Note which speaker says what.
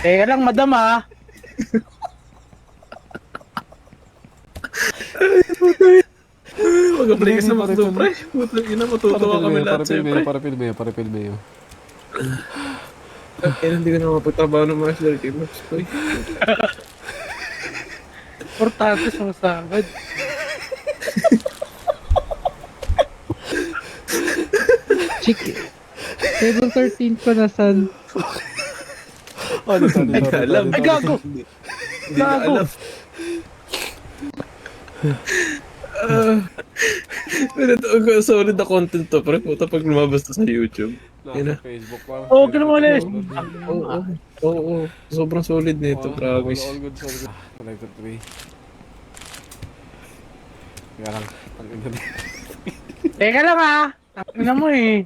Speaker 1: Teka lang, madam ah.
Speaker 2: Mag-apply ka sa McDo, pre. Putang ina, matutuwa kami lahat sa'yo, pre.
Speaker 3: Para pilmeo, para pilmeo.
Speaker 2: Kaya hindi ko na mapagtrabaho ng mga Slurpee Max, pre.
Speaker 1: Importante sa masagad.
Speaker 4: Chick, table 13 ko na san.
Speaker 3: Ano to, ano to,
Speaker 2: alam.
Speaker 3: ano to,
Speaker 1: Ay, gago!
Speaker 2: Na
Speaker 1: Gago!
Speaker 2: Pero ito, ang solid na content to, pre. Puta pag lumabas to sa YouTube.
Speaker 3: Nasa
Speaker 2: na.
Speaker 3: Facebook pa.
Speaker 1: Oo, ganun mo ulit.
Speaker 2: Oo, oo. Sobrang solid nito, promise.
Speaker 3: All, good, all good. Connected to me. Kaya lang, ang ina
Speaker 1: Teka lang ah. Tangina mo eh.